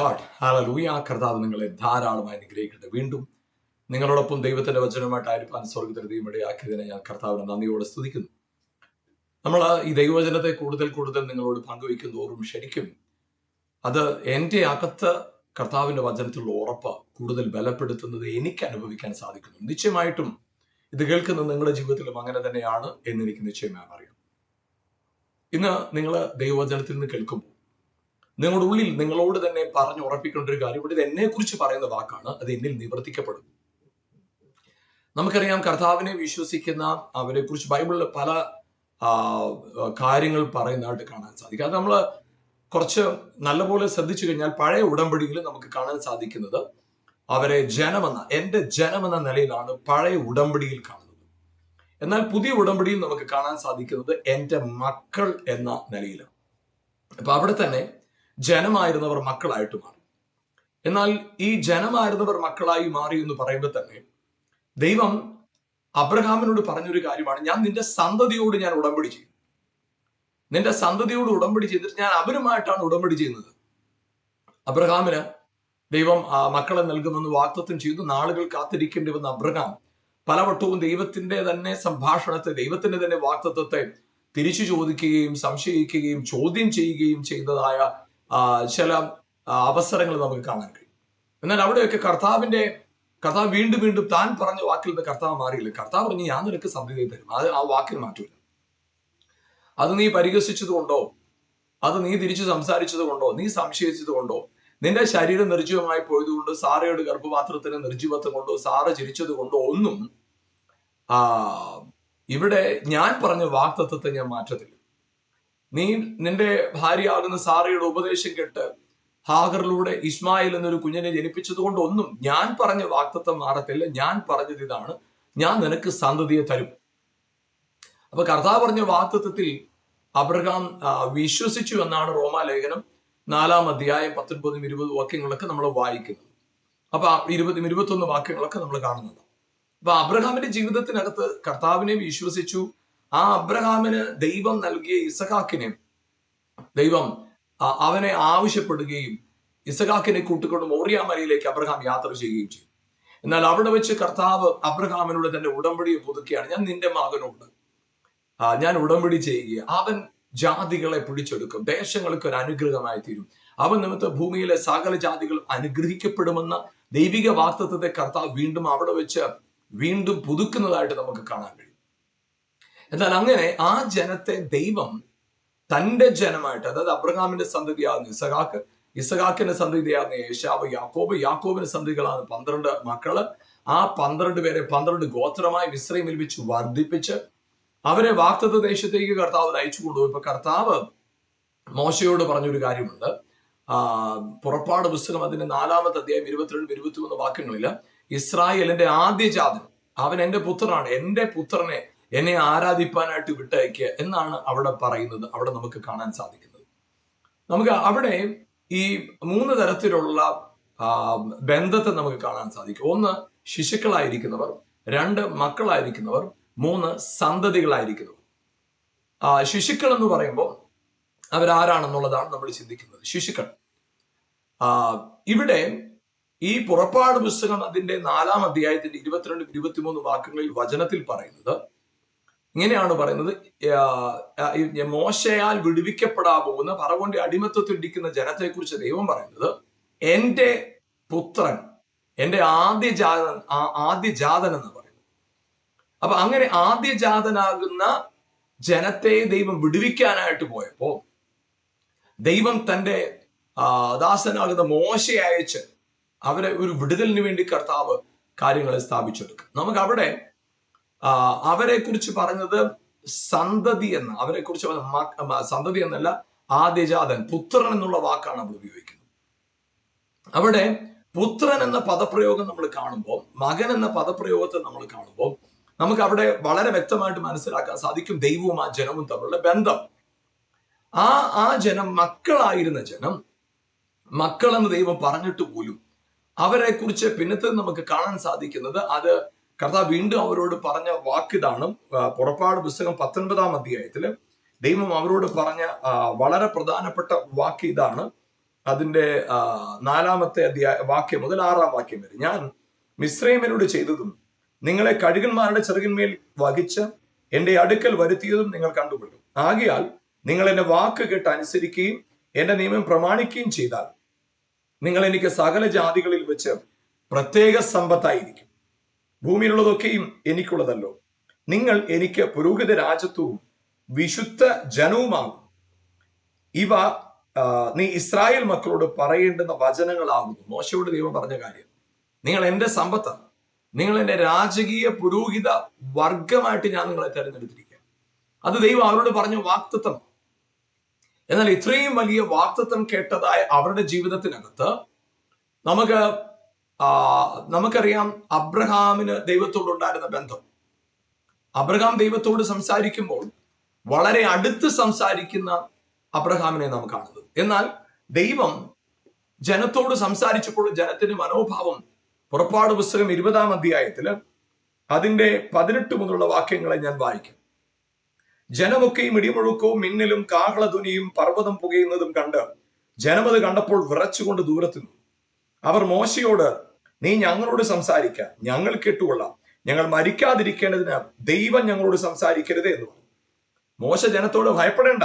God hallelujah കർത്താവ് നിങ്ങളെ ധാരാളമായി അനുഗ്രഹിക്കട്ടെ. വീണ്ടും നിങ്ങളോടൊപ്പം ദൈവത്തിന്റെ വചനമായിട്ട് വചനമായിട്ടായിരിക്കാൻ സ്വർഗത്തിൽ ആക്കിയതിനെ ഞാൻ കർത്താവിനെ നന്ദിയോടെ സ്തുതിക്കുന്നു. നമ്മൾ ഈ ദൈവവചനത്തെ കൂടുതൽ കൂടുതൽ നിങ്ങളോട് പങ്കുവയ്ക്കും തോറും ശരിക്കും അത് എന്റെ അകത്ത് കർത്താവിന്റെ വചനത്തിലുള്ള ഉറപ്പ് കൂടുതൽ ബലപ്പെടുത്തുന്നത് എനിക്ക് അനുഭവിക്കാൻ സാധിക്കുന്നു. നിശ്ചയമായിട്ടും ഇത് കേൾക്കുന്ന നിങ്ങളുടെ ജീവിതത്തിലും അങ്ങനെ തന്നെയാണ് എന്ന് എനിക്ക് നിശ്ചയമായി അറിയാം. ഇന്ന് നിങ്ങൾ ദൈവവചനത്തിൽ നിന്ന് കേൾക്കുമ്പോൾ നിങ്ങളുടെ ഉള്ളിൽ നിങ്ങളോട് തന്നെ പറഞ്ഞു ഉറപ്പിക്കേണ്ട ഒരു കാര്യം ഇവിടെ എന്നെ കുറിച്ച് പറയുന്ന വാക്കാണ്. അത് എന്നിൽ നിവർത്തിക്കപ്പെടും. നമുക്കറിയാം കർത്താവിനെ വിശ്വസിക്കുന്ന അവരെ കുറിച്ച് ബൈബിളിൽ പല കാര്യങ്ങൾ പറയുന്നതായിട്ട് കാണാൻ സാധിക്കും. അത് നമ്മൾ കുറച്ച് നല്ലപോലെ ശ്രദ്ധിച്ചു കഴിഞ്ഞാൽ പഴയ ഉടമ്പടിയിൽ നമുക്ക് കാണാൻ സാധിക്കുന്നത് അവരെ ജനമെന്ന എന്റെ ജനമെന്ന നിലയിലാണ് പഴയ ഉടമ്പടിയിൽ കാണുന്നത്. എന്നാൽ പുതിയ ഉടമ്പടിയിൽ നമുക്ക് കാണാൻ സാധിക്കുന്നത് എന്റെ മക്കൾ എന്ന നിലയിലാണ്. അപ്പൊ അവിടെ തന്നെ ജനമായിരുന്നവർ മക്കളായിട്ട് മാറി എന്നാൽ ഈ ജനമായിരുന്നവർ മക്കളായി മാറി എന്ന് പറയുമ്പോൾ തന്നെ ദൈവം അബ്രഹാമിനോട് പറഞ്ഞൊരു കാര്യമാണ് ഞാൻ നിന്റെ സന്തതിയോട് ഞാൻ ഉടമ്പടി ചെയ്യും. നിന്റെ സന്തതിയോട് ഉടമ്പടി ചെയ്തിട്ട് ഞാൻ അവരുമായിട്ടാണ് ഉടമ്പടി ചെയ്യുന്നത്. അബ്രഹാമിന് ദൈവം മക്കളെ നൽകുമെന്ന് വാക്തത്വം ചെയ്തു. നാളുകൾ കാത്തിരിക്കേണ്ടി വന്ന അബ്രഹാം പലവട്ടവും ദൈവത്തിന്റെ തന്നെ സംഭാഷണത്തെ ദൈവത്തിന്റെ തന്നെ വാക്തത്വത്തെ തിരിച്ചു ചോദിക്കുകയും സംശയിക്കുകയും ചോദ്യം ചെയ്യുകയും ചെയ്തതായ ചില അവസരങ്ങൾ നമുക്ക് കാണാൻ കഴിയും. എന്നാൽ അവിടെയൊക്കെ കർത്താവിന്റെ കർത്താവ് വീണ്ടും വീണ്ടും താൻ പറഞ്ഞ വാക്കിൽ നിന്ന് കർത്താവ് മാറിയില്ല. കർത്താവ് പറഞ്ഞു ഞാൻ നിനക്ക് സമൃദ്ധി തരും. അത് ആ വാക്കിന് മാറ്റമില്ല. അത് നീ പരിഹസിച്ചത് കൊണ്ടോ? അത് നീ തിരിച്ചു സംസാരിച്ചത് കൊണ്ടോ? നീ സംശയിച്ചത് കൊണ്ടോ? നിന്റെ ശരീരം നിർജീവമായി പോയതുകൊണ്ട് സാറയുടെ ഗർഭപാത്രത്തിന് നിർജീവത്വം കൊണ്ടോ? സാറ ചിരിച്ചത് കൊണ്ടോ? ഒന്നും ഇവിടെ ഞാൻ പറഞ്ഞ വാക്തത്വത്തെ ഞാൻ മാറ്റത്തില്ല. നീ നിന്റെ ഭാര്യയാകുന്ന സാറയുടെ ഉപദേശം കേട്ട് ഹാഗറിലൂടെ ഇസ്മായിൽ എന്നൊരു കുഞ്ഞിനെ ജനിപ്പിച്ചത് കൊണ്ട് ഒന്നും ഞാൻ പറഞ്ഞ വാക്തത്വം മാറത്തില്ല. ഞാൻ പറഞ്ഞത് ഇതാണ്. ഞാൻ നിനക്ക് സന്തതിയെ തരും. അപ്പൊ കർത്താവ് പറഞ്ഞ വാക്തത്വത്തിൽ അബ്രഹാം വിശ്വസിച്ചു എന്നാണ് റോമാലേഖനം നാലാം അധ്യായം പത്തൊൻപതും ഇരുപതും വാക്യങ്ങളൊക്കെ നമ്മൾ വായിക്കുന്നത്. അപ്പൊ ഇരുപതും ഇരുപത്തൊന്ന് വാക്യങ്ങളൊക്കെ നമ്മൾ കാണുന്നത് അപ്പൊ അബ്രഹാമിന്റെ ജീവിതത്തിനകത്ത് കർത്താവിനെ വിശ്വസിച്ചു ആ അബ്രഹാമിന് ദൈവം നൽകിയ ഇസഹാക്കിനെ ദൈവം അവനെ ആവശ്യപ്പെടുകയും ഇസഹാക്കിനെ കൂട്ടിക്കൊണ്ട് മോറിയാമലയിലേക്ക് അബ്രഹാം യാത്ര ചെയ്യുകയും ചെയ്തു. എന്നാൽ അവിടെ വെച്ച് കർത്താവ് അബ്രഹാമിനോട് തന്റെ ഉടമ്പടിയെ പുതുക്കിയാണ് ഞാൻ നിന്റെ മകനോട് ഞാൻ ഉടമ്പടി ചെയ്യുക അവൻ ജാതികളെ പിടിച്ചെടുക്കും ദേശങ്ങൾക്ക് ഒരു അനുഗ്രഹമായി തീരും. അവൻ നിമിത്ത ഭൂമിയിലെ സകല ജാതികൾ അനുഗ്രഹിക്കപ്പെടുമെന്ന ദൈവിക വാക്തത്വത്തെ കർത്താവ് വീണ്ടും അവിടെ വെച്ച് വീണ്ടും പുതുക്കുന്നതായിട്ട് നമുക്ക് കാണാൻ കഴിയും. എന്നാൽ അങ്ങനെ ആ ജനത്തെ ദൈവം തന്റെ ജനമായിട്ട് അതായത് അബ്രഹാമിന്റെ സന്തതിയാകുന്ന ഇസഹാക്ക് ഇസഹാക്കിന്റെ സന്തതിയാകുന്ന യേശാവ് യാക്കോബ് യാക്കോബിന്റെ സന്തതികളാണ് പന്ത്രണ്ട് മക്കൾ ആ പന്ത്രണ്ട് പേരെ പന്ത്രണ്ട് ഗോത്രമായി വിശ്രമിൽ വെച്ച് വർദ്ധിപ്പിച്ച് അവരെ വാക്തത്വ ദേശത്തേക്ക് കർത്താവ് അയച്ചു കൊണ്ടുപോയി ഇപ്പൊ കർത്താവ് മോശയോട് പറഞ്ഞൊരു കാര്യമുണ്ട്. ആ പുറപ്പാട് പുസ്തകം അതിന്റെ നാലാമത്തെ അധ്യായം ഇരുപത്തിരണ്ട് ഇരുപത്തിമൂന്ന് വാക്യങ്ങളിൽ ഇസ്രായേലിന്റെ ആദ്യജാതൻ അവൻ എന്റെ പുത്രനാണ് എന്റെ പുത്രനെ എന്നെ ആരാധിപ്പാനായിട്ട് വിട്ടയക്കുക എന്നാണ് അവിടെ പറയുന്നത് അവിടെ നമുക്ക് കാണാൻ സാധിക്കുന്നത്. നമുക്ക് അവിടെ ഈ മൂന്ന് തരത്തിലുള്ള ബന്ധത്തെ നമുക്ക് കാണാൻ സാധിക്കും. ഒന്ന് ശിശുക്കളായിരിക്കുന്നവർ രണ്ട് മക്കളായിരിക്കുന്നവർ മൂന്ന് സന്തതികളായിരിക്കുന്നവർ. ശിശുക്കൾ എന്ന് പറയുമ്പോൾ അവരാരാണെന്നുള്ളതാണ് നമ്മൾ ചിന്തിക്കുന്നത്. ശിശുക്കൾ. ഇവിടെ ഈ പുറപ്പാട് പുസ്തകം അതിന്റെ നാലാം അധ്യായത്തിന്റെ ഇരുപത്തിരണ്ടും ഇരുപത്തിമൂന്ന് വാക്യങ്ങളിൽ വചനത്തിൽ പറയുന്നത് ഇങ്ങനെയാണ് പറയുന്നത് മോശയാൽ വിടുവിക്കപ്പെടാൻ പോകുന്ന പറവോന്റെ അടിമത്തത്തിൽ ഇരിക്കുന്ന ജനത്തെക്കുറിച്ച് ദൈവം പറയുന്നത് എന്റെ പുത്രൻ ആദ്യജാതൻ ആദ്യ ആദ്യജാതൻ എന്ന് പറയുന്നു. അപ്പൊ അങ്ങനെ ആദ്യജാതനാകുന്ന ജനത്തെ ദൈവം വിടുവിക്കാനായിട്ട് പോയപ്പോ ദൈവം തന്റെ ദാസനാകുന്ന മോശയെ അയച്ച് അവരെ ഒരു വിടുതലിന് വേണ്ടി കർത്താവ് കാര്യങ്ങളെ സ്ഥാപിച്ചെടുക്കും. നമുക്ക് അവിടെ അവരെ കുറിച്ച് പറഞ്ഞത് സന്തതി എന്ന്. അവരെ കുറിച്ച് സന്തതി എന്നല്ല ആദ്യജാതൻ പുത്രൻ എന്നുള്ള വാക്കാണ് അവർ ഉപയോഗിക്കുന്നത്. അവിടെ പുത്രൻ എന്ന പദപ്രയോഗം നമ്മൾ കാണുമ്പോൾ മകൻ എന്ന പദപ്രയോഗത്തെ നമ്മൾ കാണുമ്പോൾ നമുക്ക് അവിടെ വളരെ വ്യക്തമായിട്ട് മനസ്സിലാക്കാൻ സാധിക്കും ദൈവവും ആ ജനവും തമ്മിലുള്ള ബന്ധം. ആ ആ ജനം മക്കളായിരുന്ന ജനം മക്കളെന്ന് ദൈവം പറഞ്ഞിട്ട് പോലും അവരെ കുറിച്ച് പിന്നത്തെ നമുക്ക് കാണാൻ സാധിക്കുന്നത് അത് കർത്താവ് വീണ്ടും അവരോട് പറഞ്ഞ വാക്കിതാണ് പുറപ്പാട് പുസ്തകം പത്തൊൻപതാം അധ്യായത്തിൽ ദൈവം അവരോട് പറഞ്ഞ വളരെ പ്രധാനപ്പെട്ട വാക്ക് ഇതാണ്. അതിന്റെ നാലാമത്തെ അധ്യായ വാക്യം മുതൽ ആറാം വാക്യം വരെ. ഞാൻ മിശ്രൈമനോട് ചെയ്തതും നിങ്ങളെ കഴുകന്മാരുടെ ചെറുകിന്മേൽ വഹിച്ച് എന്റെ അടുക്കൽ വരുത്തിയതും നിങ്ങൾ കണ്ടുകൊള്ളും. ആകയാൽ നിങ്ങൾ എന്റെ വാക്ക് കേട്ട് അനുസരിക്കുകയും എന്റെ നിയമം പ്രമാണിക്കുകയും ചെയ്താൽ നിങ്ങൾ എനിക്ക് സകല ജാതികളിൽ വെച്ച് പ്രത്യേക സമ്പത്തായിരിക്കും. ഭൂമിയിലുള്ളതൊക്കെയും എനിക്കുള്ളതല്ലോ. നിങ്ങൾ എനിക്ക് പുരോഹിത രാജ്യത്വവും വിശുദ്ധ ജനവുമാകും. ഇവ നീ ഇസ്രായേൽ മക്കളോട് പറയേണ്ടുന്ന വചനങ്ങളാകുന്നു. മോശയോട് ദൈവം പറഞ്ഞ കാര്യം. നിങ്ങൾ എന്റെ സമ്പത്താണ് നിങ്ങൾ എന്റെ രാജകീയ പുരോഹിത വർഗമായിട്ട് ഞാൻ നിങ്ങളെ തെരഞ്ഞെടുത്തിരിക്കുക അത് ദൈവം അവരോട് പറഞ്ഞ വാക്തത്വം. എന്നാൽ ഇത്രയും വലിയ വാക്തത്വം കേട്ടതായ അവരുടെ ജീവിതത്തിനകത്ത് നമുക്ക് നമുക്കറിയാം അബ്രഹാമിന് ദൈവത്തോടുണ്ടായിരുന്ന ബന്ധം. അബ്രഹാം ദൈവത്തോട് സംസാരിക്കുമ്പോൾ വളരെ അടുത്ത് സംസാരിക്കുന്ന അബ്രഹാമിനെ നാം കാണുന്നത്. എന്നാൽ ദൈവം ജനത്തോട് സംസാരിച്ചപ്പോൾ ജനത്തിന്റെ മനോഭാവം പുറപ്പാട് പുസ്തകം ഇരുപതാം അധ്യായത്തിൽ അതിന്റെ പതിനെട്ട് മുതലുള്ള വാക്യങ്ങളെ ഞാൻ വായിക്കും. ജനമൊക്കെയും ഇടിമുഴുക്കവും മിന്നലും കാഹളധ്വനിയും പർവതം പുകയുന്നതും കണ്ട് ജനമത് കണ്ടപ്പോൾ വിറച്ചുകൊണ്ട് ദൂരത്തുനിന്നു അവർ മോശയോട് നീ ഞങ്ങളോട് സംസാരിക്ക. ഞങ്ങൾ കേട്ടുകൊള്ളാം. ഞങ്ങൾ മരിക്കാതിരിക്കേണ്ടതിന് ദൈവം ഞങ്ങളോട് സംസാരിക്കരുത് എന്ന് പറഞ്ഞു. മോശ ജനത്തോട് ഭയപ്പെടേണ്ട.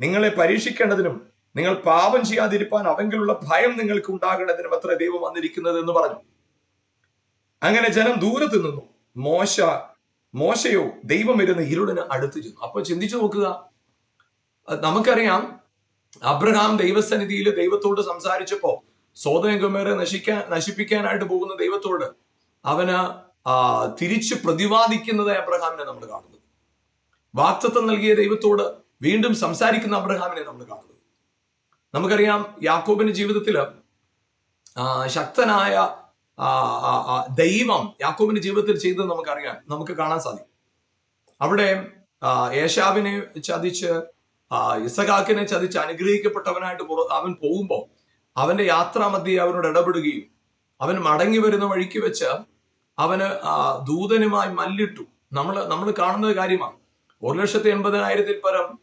നിങ്ങളെ പരീക്ഷിക്കേണ്ടതിനും നിങ്ങൾ പാപം ചെയ്യാതിരിപ്പാൻ അവങ്കിലുള്ള ഭയം നിങ്ങൾക്ക് ഉണ്ടാകേണ്ടതിനും അത്ര ദൈവം വന്നിരിക്കുന്നത് എന്ന് പറഞ്ഞു. അങ്ങനെ ജനം ദൂരത്ത് നിന്നു. മോശ മോശയോ ദൈവം ഇരുന്ന് ഇരുളിന് അടുത്ത് ചെന്നു. അപ്പൊ ചിന്തിച്ചു നോക്കുക. നമുക്കറിയാം. അബ്രഹാം ദൈവസന്നിധിയിൽ ദൈവത്തോട് സംസാരിച്ചപ്പോ സോദയം കുമേറെ നശിക്കാൻ നശിപ്പിക്കാനായിട്ട് പോകുന്ന ദൈവത്തോട് അവന് തിരിച്ച് പ്രതിവാദിക്കുന്നത് അബ്രഹാമിനെ നമ്മൾ കാണുന്നത്. വാക്തത്വം നൽകിയ ദൈവത്തോട് വീണ്ടും സംസാരിക്കുന്ന അബ്രഹാമിനെ നമ്മൾ കാണുന്നത്. നമുക്കറിയാം യാക്കോബിന്റെ ജീവിതത്തിൽ ശക്തനായ ദൈവം യാക്കോബിന്റെ ജീവിതത്തിൽ ചെയ്തത് നമുക്കറിയാം നമുക്ക് കാണാൻ സാധിക്കും. അവിടെ ഏഷാവിനെ ചതിച്ച് ഇസഖാക്കിനെ ചതിച്ച് അനുഗ്രഹിക്കപ്പെട്ടവനായിട്ട് അവൻ പോകുമ്പോൾ അവന്റെ യാത്രാമധ്യേ അവനോട് ഇടപെടുകയും അവൻ മടങ്ങി വരുന്ന വഴിക്ക് വെച്ച് അവന് ദൂതനുമായി മല്ലിട്ടു. നമ്മൾ നമ്മൾ കാണുന്ന കാര്യമാണ്. ഒരു ലക്ഷത്തി എൺപതിനായിരത്തിൽ പരം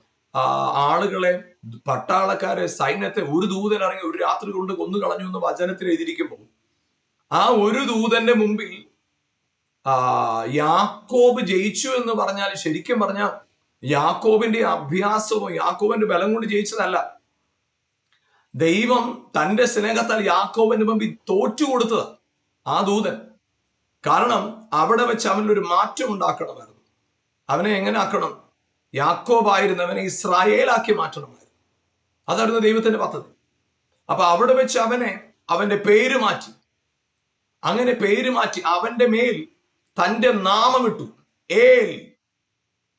ആളുകളെ പട്ടാളക്കാരെ സൈന്യത്തെ ഒരു ദൂതൻ ഇറങ്ങി ഒരു രാത്രി കൊണ്ട് കൊന്നു കളഞ്ഞു എന്ന് വചനത്തിൽ എഴുതിയിരിക്കുമ്പോൾ ആ ഒരു ദൂതന്റെ മുമ്പിൽ യാക്കോബ് ജയിച്ചു എന്ന് പറഞ്ഞാൽ ശരിക്കും പറഞ്ഞാൽ യാക്കോബിന്റെ അഭ്യാസവും യാക്കോബിന്റെ ബലം കൊണ്ട് ജയിച്ചതല്ല. ദൈവം തന്റെ സ്നേഹത്താൽ യാക്കോവിന് മുമ്പിൽ തോറ്റു കൊടുത്തത് ആ ദൂതൻ. കാരണം അവിടെ വെച്ച് അവനൊരു മാറ്റം ഉണ്ടാക്കണമായിരുന്നു. അവനെ എങ്ങനെ ആക്കണം? യാക്കോബായിരുന്നവനെ ഇസ്രായേലാക്കി മാറ്റണമായിരുന്നു. അതായിരുന്നു ദൈവത്തിന്റെ പദ്ധതി. അപ്പൊ അവിടെ വെച്ച് അവനെ അവന്റെ പേര് മാറ്റി. അങ്ങനെ പേര് മാറ്റി അവന്റെ മേൽ തന്റെ നാമം ഇട്ടു. ഏൽ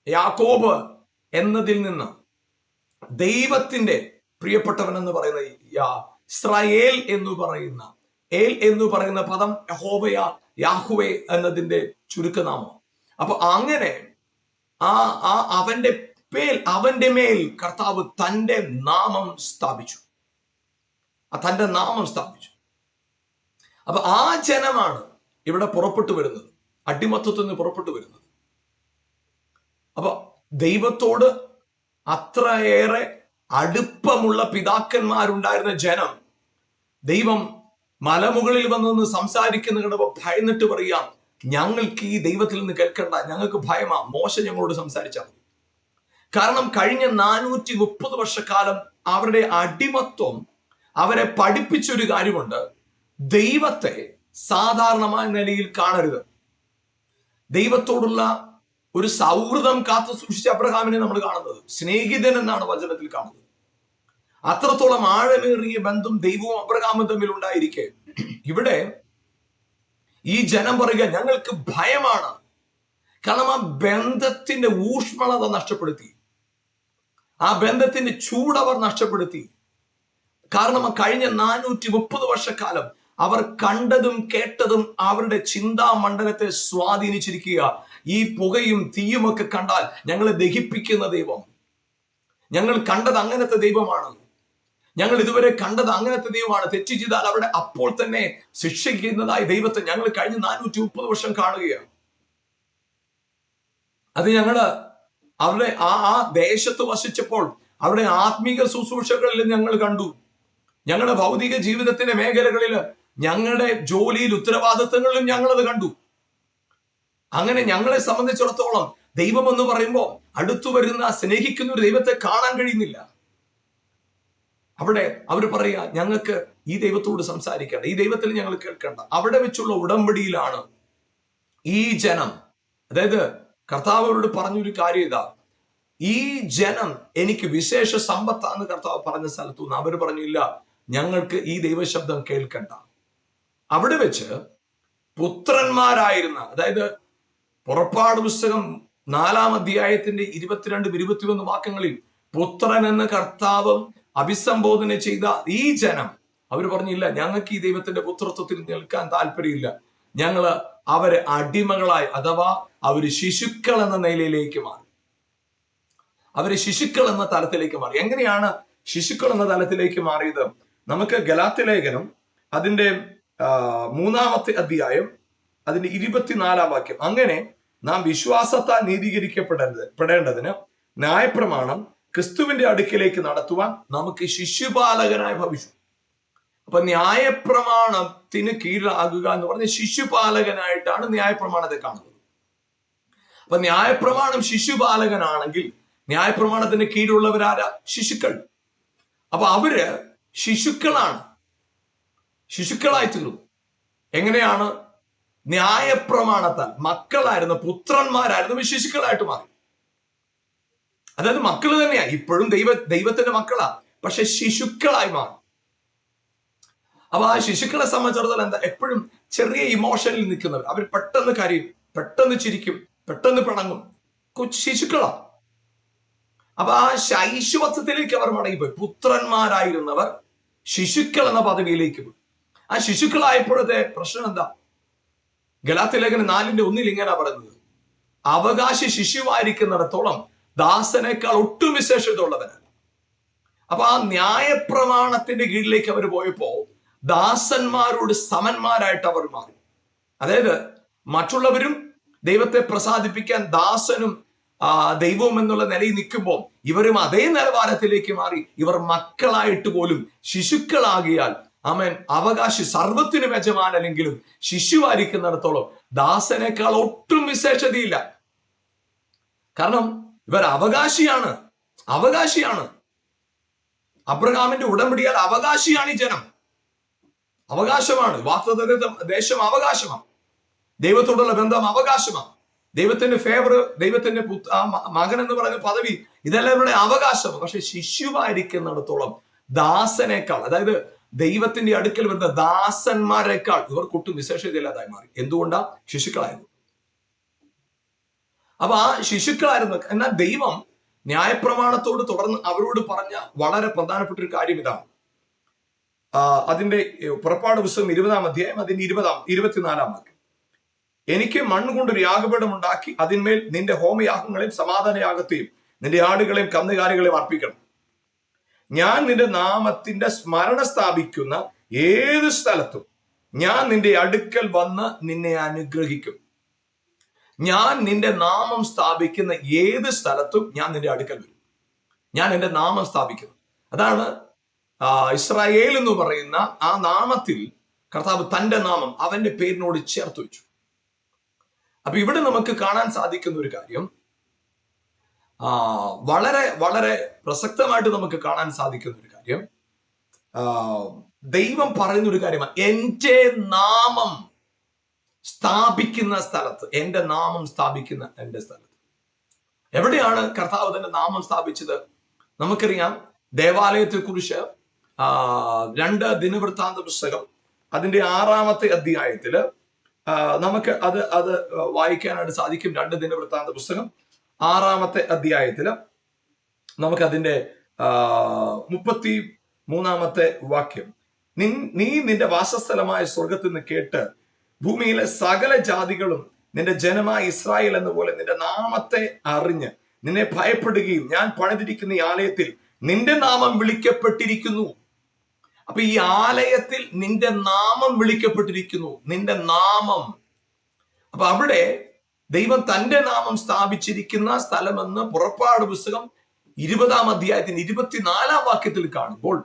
യാക്കോബ് എന്നതിൽ നിന്ന് ദൈവത്തിന്റെ പ്രിയപ്പെട്ടവൻ എന്ന് പറയുന്ന ഇസ്രായേൽ എന്ന് പറയുന്ന ഏൽ എന്ന് പറയുന്ന പദം യഹോവയ യാഹുവേ എന്നതിന്റെ ചുരുക്കനാമം അപ്പൊ അങ്ങനെ ആ ആ അവന്റെ പേൽ അവന്റെ മേൽ കർത്താവ് തന്റെ നാമം സ്ഥാപിച്ചു. തന്റെ നാമം സ്ഥാപിച്ചു. അപ്പൊ ആ ജനമാണ് ഇവിടെ പുറപ്പെട്ടു വരുന്നത്. അടിമത്തത്തിൽ നിന്ന് പുറപ്പെട്ടു വരുന്നത്. അപ്പൊ ദൈവത്തോട് അത്രയേറെ അടുപ്പമുള്ള പിതാക്കന്മാരുണ്ടായിരുന്ന ജനം ദൈവം മലമുകളിൽ വന്നെന്ന് സംസാരിക്കുന്ന കണ്ടപ്പോ ഭയന്നിട്ട് പറയാം ഞങ്ങൾക്ക് ഈ ദൈവത്തിൽ നിന്ന് കേൾക്കണ്ട ഞങ്ങൾക്ക് ഭയമാ മോശ ഞങ്ങളോട് സംസാരിച്ചാൽ മതി. കാരണം കഴിഞ്ഞ നാനൂറ്റി മുപ്പത് വർഷക്കാലം അവരുടെ അടിമത്വം അവരെ പഠിപ്പിച്ചൊരു കാര്യമുണ്ട് ദൈവത്തെ സാധാരണമായ നിലയിൽ കാണരുത്. ദൈവത്തോടുള്ള ഒരു സൗഹൃദം കാത്തു സൂക്ഷിച്ച അബ്രഹാമിനെ നമ്മൾ കാണുന്നത്. സ്നേഹിതൻ എന്നാണ് വചനത്തിൽ കാണുന്നത്. അത്രത്തോളം ആഴമേറിയ ബന്ധം ദൈവവും അബ്രഹാമും തമ്മിൽ ഉണ്ടായിരിക്കെ. ഇവിടെ ഈ ജനം പറയുക ഞങ്ങൾക്ക് ഭയമാണ്. കാരണം ആ ബന്ധത്തിന്റെ ഊഷ്മളത നഷ്ടപ്പെടുത്തി. ആ ബന്ധത്തിന്റെ ചൂടവർ നഷ്ടപ്പെടുത്തി. കാരണം കഴിഞ്ഞ നാനൂറ്റി മുപ്പത് വർഷക്കാലം അവർ കണ്ടതും കേട്ടതും അവരുടെ ചിന്താ മണ്ഡലത്തെ സ്വാധീനിച്ചിരിക്കുക. ഈ പുകയും തീയുമൊക്കെ കണ്ടാൽ ഞങ്ങളെ ദഹിപ്പിക്കുന്ന ദൈവം. ഞങ്ങൾ കണ്ടത് അങ്ങനത്തെ ദൈവമാണ്. ഞങ്ങൾ ഇതുവരെ കണ്ടത് അങ്ങനത്തെ ദൈവമാണ്. തെറ്റ് ചെയ്താൽ അവിടെ അപ്പോൾ തന്നെ ശിക്ഷിക്കുന്നതായ ദൈവത്തെ ഞങ്ങൾ കഴിഞ്ഞ നാനൂറ്റി മുപ്പത് വർഷം കാണുകയാണ്. അത് ഞങ്ങൾ അവിടെ ആ ആ ദേശത്ത് വസിച്ചപ്പോൾ അവിടെ ആത്മീക ശുശ്രൂഷകളിൽ ഞങ്ങൾ കണ്ടു. ഞങ്ങളുടെ ഭൗതിക ജീവിതത്തിന്റെ മേഖലകളിൽ ഞങ്ങളുടെ ജോലിയിൽ ഉത്തരവാദിത്തങ്ങളിലും ഞങ്ങളത് കണ്ടു. അങ്ങനെ ഞങ്ങളെ സംബന്ധിച്ചിടത്തോളം ദൈവം എന്ന് പറയുമ്പോൾ അടുത്തു വരുന്ന സ്നേഹിക്കുന്ന ഒരു ദൈവത്തെ കാണാൻ കഴിയുന്നില്ല. അവിടെ അവർ പറയുക ഞങ്ങൾക്ക് ഈ ദൈവത്തോട് സംസാരിക്കേണ്ട ഈ ദൈവത്തിൽ ഞങ്ങൾ കേൾക്കേണ്ട. അവിടെ വെച്ചുള്ള ഉടമ്പടിയിലാണ് ഈ ജനം. അതായത് കർത്താവ് അവരോട് പറഞ്ഞൊരു കാര്യം ഇതാ. ഈ ജനം എനിക്ക് വിശേഷ സമ്പത്താന്ന് കർത്താവ് പറഞ്ഞ സ്ഥലത്തു നിന്ന് അവർ പറഞ്ഞില്ല ഞങ്ങൾക്ക് ഈ ദൈവശബ്ദം കേൾക്കണ്ട. അവിടെ വെച്ച് പുത്രന്മാരായിരുന്ന അതായത് പുറപ്പാട് പുസ്തകം നാലാം അധ്യായത്തിന്റെ ഇരുപത്തിരണ്ടും ഇരുപത്തിയൊന്ന് വാക്യങ്ങളിൽ പുത്രൻ എന്ന കർത്താവ് അഭിസംബോധന ചെയ്ത ഈ ജനം അവർ പറഞ്ഞില്ല ഞങ്ങൾക്ക് ഈ ദൈവത്തിന്റെ പുത്രത്വത്തിൽ നിൽക്കാൻ താല്പര്യമില്ല. ഞങ്ങൾ അവരെ അടിമകളായി അഥവാ അവർ ശിശുക്കൾ എന്ന നിലയിലേക്ക് മാറി. അവർ ശിശുക്കൾ എന്ന തലത്തിലേക്ക് മാറി. എങ്ങനെയാണ് ശിശുക്കൾ എന്ന തലത്തിലേക്ക് മാറിയത്? നമുക്ക് ഗലാത്യ ലേഖനം അതിന്റെ മൂന്നാമത്തെ അധ്യായം അതിന്റെ ഇരുപത്തിനാലാം വാക്യം. അങ്ങനെ നാം വിശ്വാസത്താൽ നീതീകരിക്കപ്പെടേണ്ടത് പെടേണ്ടതിന് ന്യായപ്രമാണം ക്രിസ്തുവിന്റെ അടുക്കിലേക്ക് നടത്തുവാൻ നമുക്ക് ശിശുപാലകനായി ഭവിച്ചു. അപ്പൊ ന്യായപ്രമാണത്തിന് കീഴിലാകുക എന്ന് പറഞ്ഞ ശിശുപാലകനായിട്ടാണ് ന്യായപ്രമാണത്തെ കാണുന്നത്. അപ്പൊ ന്യായപ്രമാണം ശിശുപാലകനാണെങ്കിൽ ന്യായപ്രമാണത്തിന് കീഴിലുള്ളവരാരാ? ശിശുക്കൾ. അപ്പൊ അവർ ശിശുക്കളാണ്. ശിശുക്കളായി തീർന്നു എങ്ങനെയാണ് ന്യായപ്രമാണത്താൽ മക്കളായിരുന്നു പുത്രന്മാരായിരുന്നു വിശേഷിക്കളായിട്ട് മാറി. അതായത് മക്കൾ തന്നെയാ. ഇപ്പോഴും ദൈവ ദൈവത്തിന്റെ മക്കളാ. പക്ഷെ ശിശുക്കളായി മാറി. അപ്പൊ ആ ശിശുക്കളെ സംബന്ധിച്ചിടത്തോളം എന്താ? എപ്പോഴും ചെറിയ ഇമോഷനിൽ നിൽക്കുന്നവർ. അവർ പെട്ടെന്ന് കരയും പെട്ടെന്ന് ചിരിക്കും പെട്ടെന്ന് പിണങ്ങും. കൊച്ചു ശിശുക്കളാ. അപ്പൊ ആ ശൈശവത്വത്തിലേക്ക് അവർ മടങ്ങിപ്പോയി. പുത്രന്മാരായിരുന്നവർ ശിശുക്കൾ എന്ന പദവിയിലേക്ക് പോയി. ആ ശിശുക്കളായപ്പോഴത്തെ പ്രശ്നം എന്താ? ഗലാത്തി ലേഖനം നാലിന്റെ ഒന്നിൽ ഇങ്ങനെ പറയുന്നത്. അവകാശ ശിശുവായിരിക്കുന്നിടത്തോളം ദാസനേക്കാൾ ഒട്ടും വിശേഷത ഉള്ളവനല്ല അപ്പൊ ആ ന്യായപ്രമാണത്തിന്റെ കീഴിലേക്ക് അവർ പോയപ്പോ ദാസന്മാരോട് സമന്മാരായിട്ട് അവർ മാറി. അതായത് മറ്റുള്ളവരും ദൈവത്തെ പ്രസാദിപ്പിക്കാൻ ദാസനും ദൈവവും എന്നുള്ള നിലയിൽ നിൽക്കുമ്പോൾ ഇവരും അതേ നിലവാരത്തിലേക്ക് മാറി. ഇവർ മക്കളായിട്ട് പോലും ശിശുക്കളാകിയാൽ അവൻ അവകാശി സർവത്തിനും യജമാനല്ലെങ്കിലും ശിശുവായിരിക്കുന്നിടത്തോളം ദാസനേക്കാൾ ഒട്ടും വിശേഷതയില്ല. കാരണം ഇവർ അവകാശിയാണ്. അവകാശിയാണ്. അബ്രഹാമിന്റെ ഉടമ്പടിയാൽ അവകാശിയാണ് ഈ ജനം. അവകാശമാണ്. വാസ്തവ ദേശം അവകാശമാണ്. ദൈവത്തോടുള്ള ബന്ധം അവകാശമാണ്. ദൈവത്തിന്റെ ഫേവർ ദൈവത്തിന്റെ മകൻ എന്ന് പറയുന്ന പദവി ഇതെല്ലാം ഇവരുടെ അവകാശമാണ്. പക്ഷെ ശിശുവായിരിക്കുന്നിടത്തോളം ദാസനേക്കാൾ അതായത് ദൈവത്തിന്റെ അടുക്കൽ വരുന്ന ദാസന്മാരെക്കാൾ ഇവർക്കൊട്ടും വിശേഷതയില്ലാതായി മാറി. എന്തുകൊണ്ടാ? ശിശുക്കളായിരുന്നു. അപ്പൊ ആ ശിശുക്കളായിരുന്നു. എന്നാൽ ദൈവം ന്യായപ്രമാണത്തോട് തുടർന്ന് അവരോട് പറഞ്ഞ വളരെ പ്രധാനപ്പെട്ട ഒരു കാര്യം ഇതാണ്. അതിന്റെ പുറപ്പാട് പുസ്തകം ഇരുപതാം അധ്യായം അതിന്റെ ഇരുപതാം ഇരുപത്തിനാലാം വാക്യം. എനിക്ക് മണ്ണുകൊണ്ട് ഒരു യാഗപീഠം ഉണ്ടാക്കി അതിന്മേൽ നിന്റെ ഹോമയാഗങ്ങളെയും സമാധാനയാഗത്തെയും നിന്റെ ആടുകളെയും കന്നുകാലികളെയും അർപ്പിക്കണം. ഞാൻ നിന്റെ നാമത്തിന്റെ സ്മരണ സ്ഥാപിക്കുന്ന ഏത് സ്ഥലത്തും ഞാൻ നിന്റെ അടുക്കൽ വന്ന് നിന്നെ അനുഗ്രഹിക്കും. ഞാൻ നിന്റെ നാമം സ്ഥാപിക്കുന്ന ഏത് സ്ഥലത്തും ഞാൻ നിന്റെ അടുക്കൽ വരും. ഞാൻ എന്റെ നാമം സ്ഥാപിക്കുന്നു. അതാണ് ഇസ്രായേൽ എന്ന് പറയുന്ന ആ നാമത്തിൽ കർത്താവ് തന്റെ നാമം അവന്റെ പേരിനോട് ചേർത്ത് വെച്ചു. അപ്പൊ ഇവിടെ നമുക്ക് കാണാൻ സാധിക്കുന്ന ഒരു കാര്യം വളരെ വളരെ പ്രസക്തമായിട്ട് നമുക്ക് കാണാൻ സാധിക്കുന്ന ഒരു കാര്യം ദൈവം പറയുന്ന ഒരു കാര്യമാണ് എന്റെ നാമം സ്ഥാപിക്കുന്ന സ്ഥലത്ത് എന്റെ നാമം സ്ഥാപിക്കുന്ന എന്റെ സ്ഥലത്ത്. എവിടെയാണ് കർത്താവ് തന്റെ നാമം സ്ഥാപിച്ചത്? നമുക്കറിയാം ദേവാലയത്തെ കുറിച്ച് രണ്ട് ദിനവൃത്താന്ത പുസ്തകം അതിന്റെ ആറാമത്തെ അധ്യായത്തിൽ നമുക്ക് അത് അത് വായിക്കാനായിട്ട് സാധിക്കും രണ്ട് ദിനവൃത്താന്ത പുസ്തകം. ആറാമത്തെ അധ്യായത്തിൽ നമുക്ക് അതിന്റെ ആ, മുപ്പത്തി മൂന്നാമത്തെ വാക്യം നി നിന്റെ വാസസ്ഥലമായ സ്വർഗത്തിൽ നിന്ന് കേട്ട് ഭൂമിയിലെ സകല ജാതികളും നിന്റെ ജനമായ ഇസ്രായേൽ എന്ന പോലെ നിന്റെ നാമത്തെ അറിഞ്ഞ് നിന്നെ ഭയപ്പെടുകയും ഞാൻ പണിതിരിക്കുന്ന ഈ ആലയത്തിൽ നിന്റെ നാമം വിളിക്കപ്പെട്ടിരിക്കുന്നു. അപ്പൊ ഈ ആലയത്തിൽ നിന്റെ നാമം വിളിക്കപ്പെട്ടിരിക്കുന്നു. നിന്റെ നാമം. അപ്പൊ അവിടെ ദൈവം തന്റെ നാമം സ്ഥാപിച്ചിരിക്കുന്ന സ്ഥലമെന്ന് പുറപ്പാട് പുസ്തകം ഇരുപതാം അധ്യായത്തിന് ഇരുപത്തിനാലാം വാക്യത്തിൽ കാണുമ്പോൾ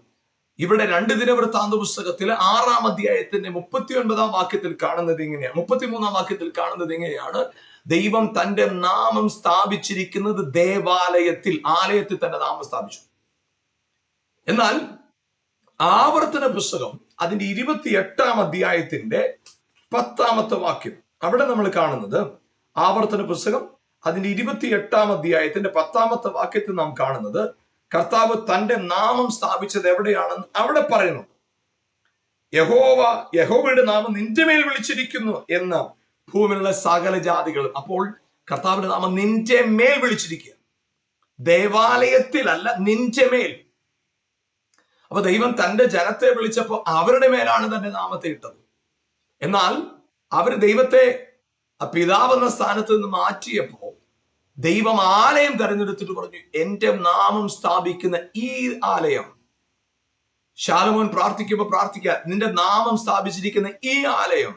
ഇവിടെ രണ്ട് ദിനവൃത്താന്ത പുസ്തകത്തിലെ ആറാം അധ്യായത്തിന്റെ മുപ്പത്തി ഒൻപതാം വാക്യത്തിൽ കാണുന്നത് എങ്ങനെയാണ് മുപ്പത്തിമൂന്നാം വാക്യത്തിൽ കാണുന്നത് എങ്ങനെയാണ് ദൈവം തന്റെ നാമം സ്ഥാപിച്ചിരിക്കുന്നത് ദേവാലയത്തിൽ ആലയത്തിൽ തന്റെ നാമം സ്ഥാപിച്ചു. എന്നാൽ ആവർത്തന പുസ്തകം അതിന്റെ ഇരുപത്തി എട്ടാം അധ്യായത്തിന്റെ പത്താമത്തെ വാക്യം. അവിടെ നമ്മൾ കാണുന്നത് ആവർത്തന പുസ്തകം. അതിന്റെ ഇരുപത്തി എട്ടാം അധ്യായത്തിന്റെ പത്താമത്തെ വാക്യത്തിൽ നാം കാണുന്നത് കർത്താവ് തന്റെ നാമം സ്ഥാപിച്ചത് എവിടെയാണെന്ന് അവിടെ പറയുന്നു. യഹോവ യഹോവയുടെ നാമം നിന്റെ മേൽ വിളിച്ചിരിക്കുന്നു എന്ന് ഭൂമിയിലുള്ള സകല ജാതികളും അപ്പോൾ കർത്താവിന്റെ നാമം നിന്റെ മേൽ വിളിച്ചിരിക്കുക. ദേവാലയത്തിലല്ല നിന്റെ മേൽ. അപ്പൊ ദൈവം തന്റെ ജനത്തെ വിളിച്ചപ്പോ അവരുടെ മേലാണ് തന്റെ നാമത്തെ ഇട്ടത്. എന്നാൽ അവർ ദൈവത്തെ ആ പിതാവ് എന്ന സ്ഥാനത്ത് നിന്ന് മാറ്റിയപ്പോ ദൈവം ആലയം തെരഞ്ഞെടുത്തിട്ട് പറഞ്ഞു എന്റെ നാമം സ്ഥാപിക്കുന്ന ഈ ആലയം ശാലമോൻ പ്രാർത്ഥിക്കുമ്പോ പ്രാർത്ഥിക്കുക നിന്റെ നാമം സ്ഥാപിച്ചിരിക്കുന്ന ഈ ആലയം.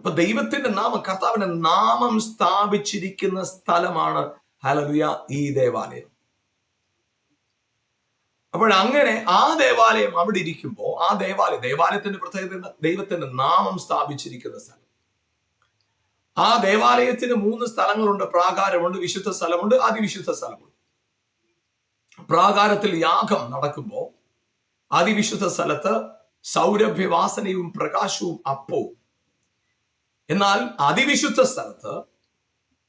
അപ്പൊ ദൈവത്തിന്റെ നാമം കർത്താവിന്റെ നാമം സ്ഥാപിച്ചിരിക്കുന്ന സ്ഥലമാണ് ഹലലുയ ഈ ദേവാലയം. അപ്പോൾ അങ്ങനെ ആ ദേവാലയം അവിടെ ഇരിക്കുമ്പോൾ ആ ദേവാലയം ദേവാലയത്തിന്റെ പ്രത്യേകത? ദൈവത്തിന്റെ നാമം സ്ഥാപിച്ചിരിക്കുന്ന സ്ഥലം. ആ ദേവാലയത്തിന് മൂന്ന് സ്ഥലങ്ങളുണ്ട്. പ്രാകാരമുണ്ട് വിശുദ്ധ സ്ഥലമുണ്ട് അതിവിശുദ്ധ സ്ഥലമുണ്ട്. പ്രാകാരത്തിൽ യാഗം നടക്കുമ്പോൾ അതിവിശുദ്ധ സ്ഥലത്ത് സൗരഭ്യവാസനയും പ്രകാശവും അപ്പവും എന്നാൽ അതിവിശുദ്ധ സ്ഥലത്ത്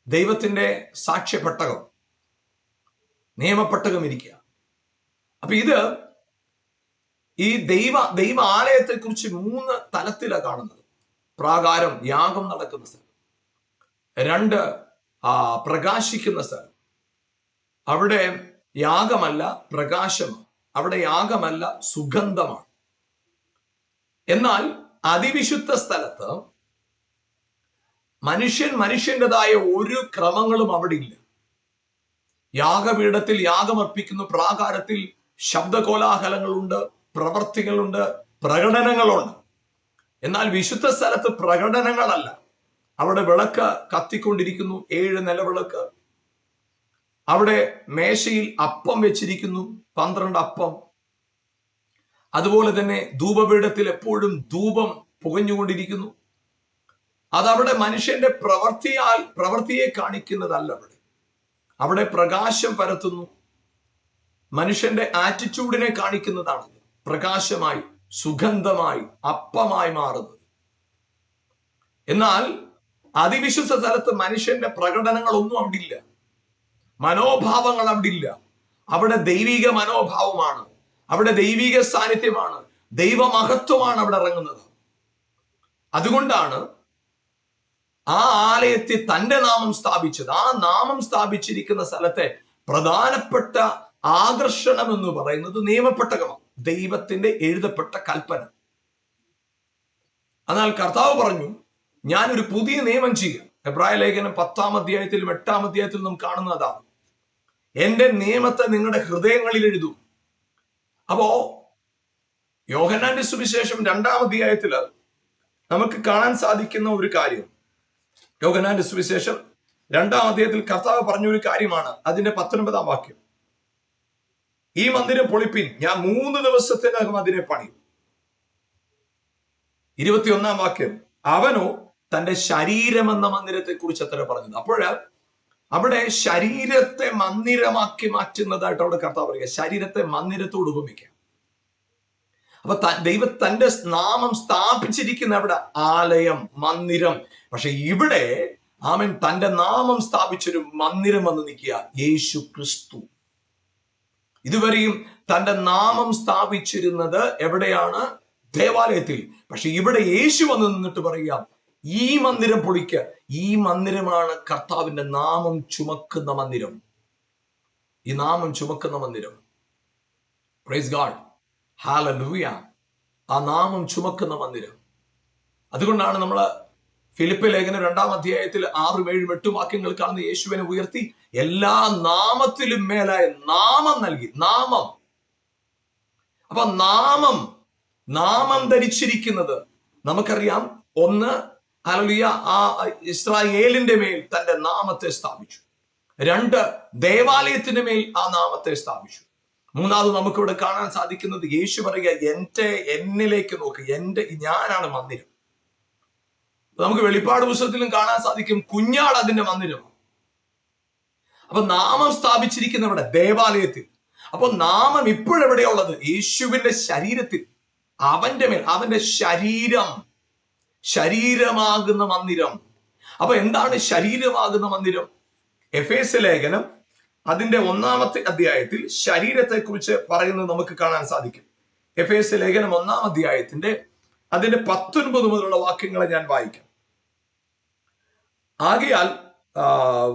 ദൈവത്തിന്റെ സാക്ഷ്യപ്പെട്ടകം നിയമപ്പെട്ടകം ഇരിക്കുക. അപ്പൊ ഇത് ഈ ദൈവ ദൈവ ആലയത്തെ കുറിച്ച് മൂന്ന് തലത്തിലാണ് കാണുന്നത്. പ്രാകാരം യാഗം നടക്കുന്ന സ്ഥലം. രണ്ട് പ്രകാശിക്കുന്ന സ്ഥലം. അവിടെ യാഗമല്ല പ്രകാശമാണ്. അവിടെ യാഗമല്ല സുഗന്ധമാണ്. എന്നാൽ അതിവിശുദ്ധ സ്ഥലത്ത് മനുഷ്യൻ മനുഷ്യന്റെതായ ഒരു ക്രമങ്ങളും അവിടെ ഇല്ല. യാഗപീഠത്തിൽ യാഗമർപ്പിക്കുന്നു പ്രാകാരത്തിൽ ശബ്ദകോലാഹലങ്ങളുണ്ട് പ്രവർത്തികളുണ്ട് പ്രകടനങ്ങളുണ്ട്. എന്നാൽ വിശുദ്ധ സ്ഥലത്ത് പ്രകടനങ്ങളല്ല. അവിടെ വിളക്ക് കത്തിക്കൊണ്ടിരിക്കുന്നു ഏഴ് നിലവിളക്ക്. അവിടെ മേശയിൽ അപ്പം വെച്ചിരിക്കുന്നു പന്ത്രണ്ട് അപ്പം. അതുപോലെ തന്നെ ധൂപപീഠത്തിൽ എപ്പോഴും ധൂപം പുകഞ്ഞുകൊണ്ടിരിക്കുന്നു. അതവിടെ മനുഷ്യന്റെ പ്രവൃത്തിയാൽ പ്രവൃത്തിയെ കാണിക്കുന്നതല്ല അവിടെ. അവിടെ പ്രകാശം പരത്തുന്നു. മനുഷ്യന്റെ ആറ്റിറ്റ്യൂഡിനെ കാണിക്കുന്നതാണ് പ്രകാശമായി സുഗന്ധമായി അപ്പമായി മാറുന്നത്. എന്നാൽ അതിവിശുദ്ധ സ്ഥലത്ത് മനുഷ്യന്റെ പ്രകടനങ്ങളൊന്നും അവിടെ ഇല്ല മനോഭാവങ്ങൾ അവിടെ ഇല്ല അവിടെ ദൈവിക മനോഭാവമാണ്. അവിടെ ദൈവിക സാന്നിധ്യമാണ്. ദൈവമഹത്വമാണ് അവിടെ ഇറങ്ങുന്നത്. അതുകൊണ്ടാണ് ആ ആലയത്തിൽ തന്റെ നാമം സ്ഥാപിച്ചത്. ആ നാമം സ്ഥാപിച്ചിരിക്കുന്ന സ്ഥലത്തെ പ്രധാനപ്പെട്ട ആകർഷണം എന്ന് പറയുന്നത് നിയമപ്പെട്ടകമാണ് ദൈവത്തിന്റെ എഴുതപ്പെട്ട കൽപ്പന. എന്നാൽ കർത്താവ് പറഞ്ഞു ഞാൻ ഒരു പുതിയ നിയമം ചെയ്യുക എബ്രായ ലേഖനം പത്താം അധ്യായത്തിലും എട്ടാം അധ്യായത്തിലും നാം കാണുന്നതാണ്. എന്റെ നിയമത്തെ നിങ്ങളുടെ ഹൃദയങ്ങളിൽ എഴുതും. അപ്പോ യോഹനാന്റെ സുവിശേഷം രണ്ടാം അധ്യായത്തിൽ നമുക്ക് കാണാൻ സാധിക്കുന്ന ഒരു കാര്യം. യോഹനാന്റെ സുവിശേഷം രണ്ടാം അധ്യായത്തിൽ കർത്താവ് പറഞ്ഞ ഒരു കാര്യമാണ്. അതിന്റെ പത്തൊൻപതാം വാക്യം. ഈ മന്ദിരം പൊളിപ്പിൻ. ഞാൻ മൂന്ന് ദിവസത്തിനകം അതിനെ പണിയും. ഇരുപത്തിയൊന്നാം വാക്യം. അവനോ തന്റെ ശരീരം എന്ന മന്ദിരത്തെ കുറിച്ച് അത്ര പറഞ്ഞത്. അപ്പോൾ അവിടെ ശരീരത്തെ മന്ദിരമാക്കി മാറ്റുന്നതായിട്ട് അവിടെ കർത്താവ് പറയുക. ശരീരത്തെ മന്ദിരത്തോട് ഉപമിക്കാം അപ്പൊ ദൈവ തന്റെ നാമം സ്ഥാപിച്ചിരിക്കുന്ന അവിടെ ആലയം മന്ദിരം. പക്ഷെ ഇവിടെ ആമൻ തന്റെ നാമം സ്ഥാപിച്ചൊരു മന്ദിരം വന്ന് നിൽക്കുക യേശു ക്രിസ്തു. ഇതുവരെയും തന്റെ നാമം സ്ഥാപിച്ചിരുന്നത് എവിടെയാണ്? ദേവാലയത്തിൽ. പക്ഷെ ഇവിടെ യേശു വന്ന് നിന്നിട്ട് പറയുക ഈ മന്ദിരം പൊളിക്ക. ഈ മന്ദിരമാണ് കർത്താവിന്റെ നാമം ചുമക്കുന്ന മന്ദിരം. ഈ നാമം ചുമക്കുന്ന മന്ദിരം. പ്രൈസ് ഗാഡ് ഹാലൂയ ആ നാമം ചുമക്കുന്ന മന്ദിരം. അതുകൊണ്ടാണ് നമ്മൾ ഫിലിപ്പ് ലേഖനം രണ്ടാം അധ്യായത്തിൽ ആറും ഏഴും എട്ടും വാക്യങ്ങൾ കാണുന്ന യേശുവിനെ ഉയർത്തി എല്ലാ നാമത്തിലും മേലായ നാമം നൽകി. നാമം. അപ്പൊ നാമം നാമം ധരിച്ചിരിക്കുന്നത് നമുക്കറിയാം. ഒന്ന് ഹല്ലേലൂയ. ആ ഇസ്രായേലിന്റെ മേൽ തന്റെ നാമത്തെ സ്ഥാപിച്ചു. രണ്ട് ദേവാലയത്തിന്റെ മേൽ ആ നാമത്തെ സ്ഥാപിച്ചു. മൂന്നാമത് നമുക്കിവിടെ കാണാൻ സാധിക്കുന്നത് യേശു പറയുക എന്റെ എന്നിലേക്ക് നോക്ക്. എന്റെ ഞാനാണ് മന്ദിരം. നമുക്ക് വെളിപ്പാട് പുസ്തകത്തിലും കാണാൻ സാധിക്കും കുഞ്ഞാട് അതിന്റെ മന്ദിരം അപ്പൊ നാമം സ്ഥാപിച്ചിരിക്കുന്നവിടെ ദേവാലയത്തിൽ അപ്പൊ നാമം ഇപ്പോഴെവിടെയുള്ളത്? യേശുവിന്റെ ശരീരത്തിൽ. അവന്റെ മേൽ അവന്റെ ശരീരം. ശരീരമാകുന്ന മന്ദിരം. അപ്പൊ എന്താണ് ശരീരമാകുന്ന മന്ദിരം? എഫ് എസ് ലേഖനം അതിന്റെ ഒന്നാമത്തെ അധ്യായത്തിൽ ശരീരത്തെ കുറിച്ച് പറയുന്നത് നമുക്ക് കാണാൻ സാധിക്കും. എഫ് എസ് ലേഖനം ഒന്നാം അധ്യായത്തിന്റെ അതിന്റെ പത്തൊൻപത് മുതലുള്ള വാക്യങ്ങളെ ഞാൻ വായിക്കാം. ആകയാൽ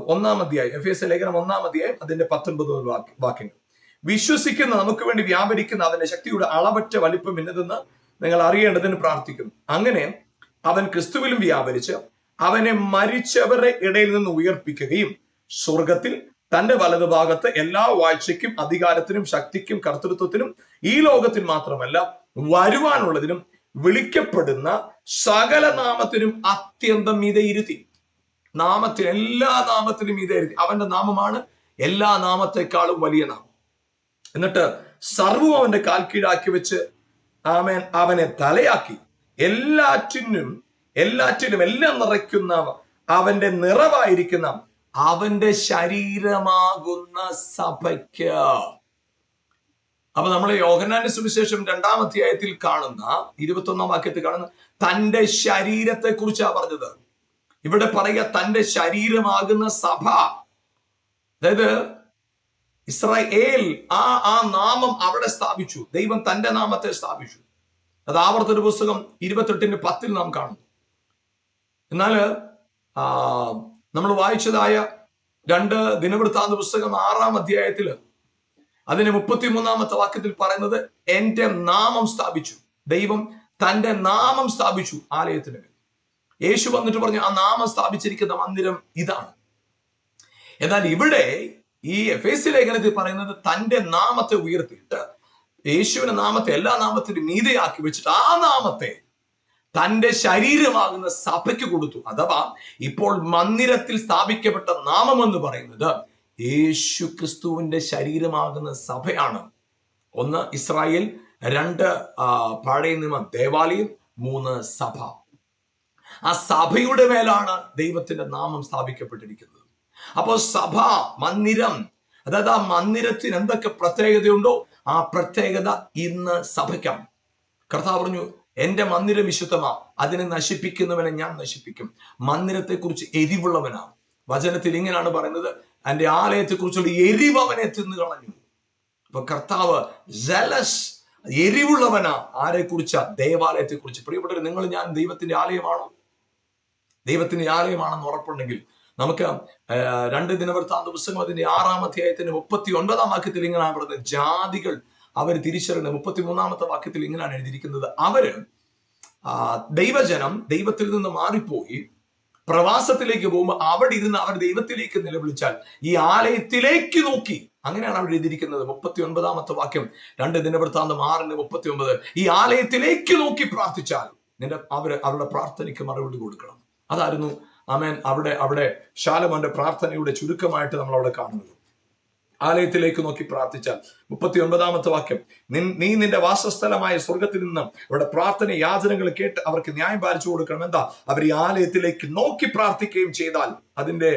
ഒന്നാം അധ്യായം എഫ് എസ് ലേഖനം ഒന്നാം അധ്യായം അതിന്റെ പത്തൊൻപത് മുതൽ വാക്യങ്ങൾ. വിശ്വസിക്കുന്ന നമുക്ക് വേണ്ടി വ്യാപരിക്കുന്ന അതിന്റെ ശക്തിയുടെ അളവറ്റ വലിപ്പം ഇന്നതെന്ന് നിങ്ങൾ അറിയേണ്ടതിന് പ്രാർത്ഥിക്കുന്നു. അങ്ങനെ അവൻ ക്രിസ്തുവിലും വ്യാപരിച്ച് അവനെ മരിച്ചവരുടെ ഇടയിൽ നിന്ന് ഉയർപ്പിക്കുകയും സ്വർഗത്തിൽ തന്റെ വലതുഭാഗത്ത് എല്ലാ വാഴ്ചയ്ക്കും അധികാരത്തിനും ശക്തിക്കും കർത്തൃത്വത്തിനും ഈ ലോകത്തിൽ മാത്രമല്ല വരുവാനുള്ളതിനും വിളിക്കപ്പെടുന്ന സകല നാമത്തിനും അത്യന്തം മിതയിരുത്തി നാമത്തിന് എല്ലാ നാമത്തിനും ഇതായിരുന്നു അവന്റെ നാമമാണ് എല്ലാ നാമത്തെക്കാളും വലിയ നാമം. എന്നിട്ട് സർവവും അവന്റെ കാൽ കീഴാക്കി വെച്ച് ആമേൻ അവനെ തലയാക്കി. എല്ലാറ്റിനും എല്ലാറ്റിനും എല്ലാം നിറയ്ക്കുന്ന അവന്റെ നിറവായിരിക്കുന്ന അവന്റെ ശരീരമാകുന്ന സഭയ്ക്ക്. അപ്പൊ നമ്മൾ യോഹനാന്റെ സുവിശേഷം രണ്ടാം അധ്യായത്തിൽ കാണുന്ന ഇരുപത്തി ഒന്നാം വാക്യത്തിൽ കാണുന്ന തന്റെ ശരീരത്തെ കുറിച്ചാണ് പറഞ്ഞത്. ഇവിടെ പറയുക തന്റെ ശരീരമാകുന്ന സഭ. അതായത് ഇസ്രായേൽ ആ ആ നാമം അവിടെ സ്ഥാപിച്ചു. ദൈവം തന്റെ നാമത്തെ സ്ഥാപിച്ചു. അത് ആവർത്തന പുസ്തകം ഇരുപത്തെട്ടിന്റെ പത്തിൽ നാം കാണുന്നു. എന്നാൽ നമ്മൾ വായിച്ചതായ രണ്ട് ദിനവൃത്താന്ത പുസ്തകം ആറാം അധ്യായത്തിൽ അതിന് മുപ്പത്തിമൂന്നാമത്തെ വാക്യത്തിൽ പറയുന്നത് എന്റെ നാമം സ്ഥാപിച്ചു. ദൈവം തന്റെ നാമം സ്ഥാപിച്ചു ആലയത്തിന് യേശു വന്നിട്ട് പറഞ്ഞു ആ നാമം സ്ഥാപിച്ചിരിക്കുന്ന മന്ദിരം ഇതാണ്. എന്നാൽ ഇവിടെ ഈ എഫ് എസ് ലേഖനത്തിൽ പറയുന്നത് തന്റെ നാമത്തെ ഉയർത്തിയിട്ട് യേശുവിന്റെ നാമത്തെ എല്ലാ നാമത്തിനും മീതയാക്കി വെച്ചിട്ട് ആ നാമത്തെ തന്റെ ശരീരമാകുന്ന സഭയ്ക്ക് കൊടുത്തു. അഥവാ ഇപ്പോൾ മന്ദിരത്തിൽ സ്ഥാപിക്കപ്പെട്ട നാമം എന്ന് പറയുന്നത് യേശു ക്രിസ്തുവിന്റെ ശരീരമാകുന്ന സഭയാണ്. ഒന്ന് ഇസ്രായേൽ രണ്ട് പഴയ നിയമ ദേവാലയം മൂന്ന് സഭ. ആ സഭയുടെ മേലാണ് ദൈവത്തിന്റെ നാമം സ്ഥാപിക്കപ്പെട്ടിരിക്കുന്നത്. അപ്പോൾ സഭ മന്ദിരം അതായത് ആ മന്ദിരത്തിന് എന്തൊക്കെ പ്രത്യേകതയുണ്ടോ? ആ പ്രത്യേകത ഇന്ന് സഭയ്ക്കാം കർത്താവ് പറഞ്ഞു എന്റെ മന്ദിരം വിശുദ്ധമാ. അതിനെ നശിപ്പിക്കുന്നവനെ ഞാൻ നശിപ്പിക്കും. മന്ദിരത്തെ കുറിച്ച് എരിവുള്ളവനാണ്. വചനത്തിൽ ഇങ്ങനെയാണ് പറയുന്നത് എന്റെ ആലയത്തെക്കുറിച്ചുള്ള എരിവ് അവനെ തിന്നു കളഞ്ഞു. അപ്പൊ കർത്താവ് ജലസ് എരിവുള്ളവനാ. ആരെ കുറിച്ച ദേവാലയത്തെ കുറിച്ച് പ്രിയപ്പെട്ടവർ നിങ്ങൾ ഞാൻ ദൈവത്തിന്റെ ആലയമാണോ? ദൈവത്തിന്റെ ആലയമാണെന്ന് ഉറപ്പുണ്ടെങ്കിൽ നമുക്ക് രണ്ട് ദിനവൃത്താന്ത പുസ്തകം അതിന്റെ ആറാം അധ്യായത്തിന്റെ മുപ്പത്തി ഒൻപതാം വാക്യത്തിൽ ഇങ്ങനെയാണ് പറഞ്ഞത് ജാതികൾ അവർ തിരിച്ചറിഞ്ഞ മുപ്പത്തി മൂന്നാമത്തെ വാക്യത്തിൽ ഇങ്ങനെയാണ് എഴുതിയിരിക്കുന്നത്. അവർ ദൈവജനം ദൈവത്തിൽ നിന്ന് മാറിപ്പോയി പ്രവാസത്തിലേക്ക് പോകുമ്പോൾ അവിടെ ഇരുന്ന് അവർ ദൈവത്തിലേക്ക് നിലവിളിച്ചാൽ ഈ ആലയത്തിലേക്ക് നോക്കി. അങ്ങനെയാണ് അവിടെ എഴുതിയിരിക്കുന്നത് മുപ്പത്തി ഒൻപതാമത്തെ വാക്യം. രണ്ട് ദിനവൃത്താന്തം ആറിന് മുപ്പത്തി ഒമ്പത് ഈ ആലയത്തിലേക്ക് നോക്കി പ്രാർത്ഥിച്ചാൽ നിന്റെ അവർ അവരുടെ പ്രാർത്ഥനയ്ക്ക് മറുപടി കൊടുക്കണം. അതായിരുന്നു ആമേൻ. അവിടെ അവിടെ ശാലമോന്റെ പ്രാർത്ഥനയുടെ ചുരുക്കമായിട്ട് നമ്മൾ അവിടെ കാണുന്നത്. ആലയത്തിലേക്ക് നോക്കി പ്രാർത്ഥിച്ചാൽ മുപ്പത്തി ഒൻപതാമത്തെ വാക്യം നീ നിന്റെ വാസസ്ഥലമായ സ്വർഗത്തിൽ നിന്ന് അവിടെ പ്രാർത്ഥന യാചനകൾ കേട്ട് അവർക്ക് ന്യായം പാലിച്ചു കൊടുക്കണം. എന്താ? അവർ ഈ ആലയത്തിലേക്ക് നോക്കി പ്രാർത്ഥിക്കുകയും ചെയ്താൽ അതിന്റെ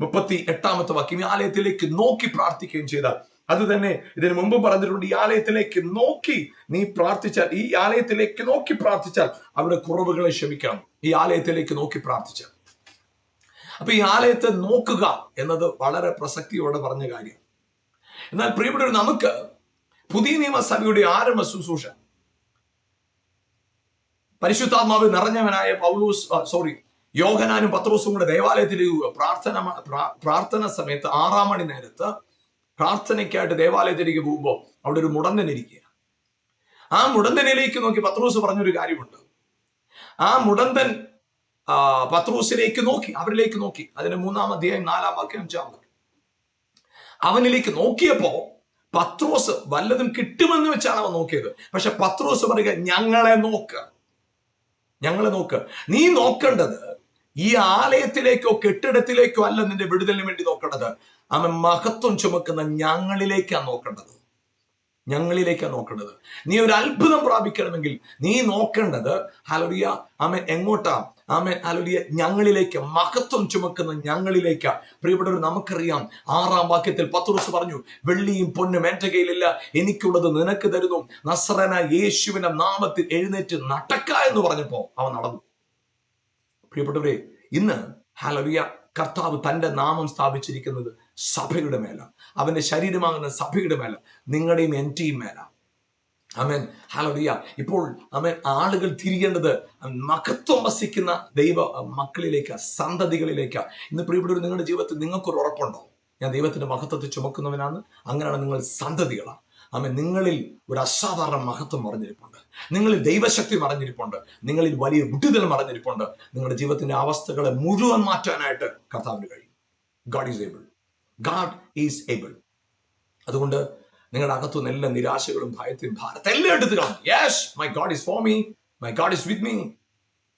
മുപ്പത്തി എട്ടാമത്തെ വാക്യം ഈ ആലയത്തിലേക്ക് നോക്കി പ്രാർത്ഥിക്കുകയും ചെയ്താൽ അത് തന്നെ ഇതിനു മുമ്പ് പറഞ്ഞിട്ടുണ്ട് ഈ ആലയത്തിലേക്ക് നോക്കി നീ പ്രാർത്ഥിച്ചാൽ ഈ ആലയത്തിലേക്ക് നോക്കി പ്രാർത്ഥിച്ചാൽ അവരുടെ കുറവുകളെ ക്ഷമിക്കണം. ഈ ആലയത്തിലേക്ക് നോക്കി പ്രാർത്ഥിച്ചാൽ. അപ്പൊ ഈ ആലയത്തെ നോക്കുക എന്നത് വളരെ പ്രസക്തിയോടെ പറഞ്ഞ കാര്യം. എന്നാൽ പ്രിയപ്പെട്ടവർ നമുക്ക് പുതിയ നിയമസഭയുടെ ആരംഭ ശുശ്രൂഷ. പരിശുദ്ധാത്മാവ് നിറഞ്ഞവനായ പൗലൂസ് സോറി യോഗനാനും പത്രോസും കൂടെ ദേവാലയത്തിലേക്ക് പ്രാർത്ഥന പ്രാർത്ഥന സമയത്ത് ആറാം മണി നേരത്ത് പ്രാർത്ഥനയ്ക്കായിട്ട് ദേവാലയത്തിലേക്ക് പോകുമ്പോൾ അവിടെ ഒരു മുടന്തൻ ഇരിക്കുക ആ മുടന്തനിലേക്ക് നോക്കി പത്രോസ് പറഞ്ഞൊരു കാര്യമുണ്ട്. ആ മുടന്തൻ പത്രോസിലേക്ക് നോക്കി അവരിലേക്ക് നോക്കി. അതിന് മൂന്നാം അധ്യായം നാലാം വാക്യം അഞ്ചാം വാക്യം. അവനിലേക്ക് നോക്കിയപ്പോ പത്രോസ് വല്ലതും കിട്ടുമെന്ന് വെച്ചാണ് അവൻ നോക്കിയത്. പക്ഷെ പത്രോസ് പറയുക ഞങ്ങളെ നോക്ക്. ഞങ്ങളെ നോക്ക്. നീ നോക്കേണ്ടത് ഈ ആലയത്തിലേക്കോ കെട്ടിടത്തിലേക്കോ അല്ല നിന്റെ വിടുതലിന് വേണ്ടി നോക്കേണ്ടത്. അവൻ മഹത്വം ചുമക്കുന്ന ഞങ്ങളിലേക്കാണ് നോക്കേണ്ടത്. ഞങ്ങളിലേക്കാണ് നോക്കേണ്ടത്. നീ ഒരു അത്ഭുതം പ്രാപിക്കണമെങ്കിൽ നീ നോക്കേണ്ടത് ഹലോറിയ ആമൻ എങ്ങോട്ടാ? ആമൻ ഹലോറിയ ഞങ്ങളിലേക്ക് മഹത്വം ചുമക്കുന്ന ഞങ്ങളിലേക്ക്. പ്രിയപ്പെട്ടവർ നമുക്കറിയാം ആറാം വാക്യത്തിൽ പത്ത് ദിവസം പറഞ്ഞു വെള്ളിയും പൊന്നും എന്റെ കയ്യിലില്ല എനിക്കുള്ളത് നിനക്ക് തരുന്നു. നസ്രന യേശുവിന്റെ നാമത്തിൽ എഴുന്നേറ്റ് നടക്ക എന്ന് പറഞ്ഞപ്പോ അവൻ നടന്നു. പ്രിയപ്പെട്ടവരെ ഇന്ന് ഹലറിയ കർത്താവ് തന്റെ നാമം സ്ഥാപിച്ചിരിക്കുന്നത് സഭയുടെ മേല. അവന്റെ ശരീരമാകുന്ന സഭയുടെ മേല. നിങ്ങളുടെയും എന്റെയും മേല. അമേൻ ഹലറിയ ഇപ്പോൾ അമേൻ ആളുകൾ തിരിയേണ്ടത് മഹത്വം വസിക്കുന്ന ദൈവ മക്കളിലേക്ക് സന്തതികളിലേക്ക്. ഇന്ന് പ്രിയപ്പെട്ടവർ നിങ്ങളുടെ ജീവിതത്തിൽ നിങ്ങൾക്കൊരു ഉറപ്പുണ്ടോ? ഞാൻ ദൈവത്തിന്റെ മഹത്വത്തെ ചുമക്കുന്നവനാണ്. അങ്ങനെയാണ് നിങ്ങൾ സന്തതികളാണ് അമ്മ നിങ്ങളിൽ ഒരു അസാധാരണ മഹത്വം മറഞ്ഞിരിപ്പുണ്ട്. നിങ്ങളിൽ ദൈവശക്തി മറഞ്ഞിരിപ്പുണ്ട്. നിങ്ങളിൽ വലിയ വിട്ടുതൽ മറഞ്ഞിരിപ്പുണ്ട്. നിങ്ങളുടെ ജീവിതത്തിന്റെ അവസ്ഥകളെ മുഴുവൻ മാറ്റാനായിട്ട് കർത്താവിന് കഴിയും. God is able God is able അതുകൊണ്ട് നിങ്ങളുടെ അകത്തുനിന്ന് എല്ലാ നിരാശകളും ഭയത്തിനും ഭാരത്തെ എല്ലാം എടുത്തു കാണും yes my God is for me my God is with me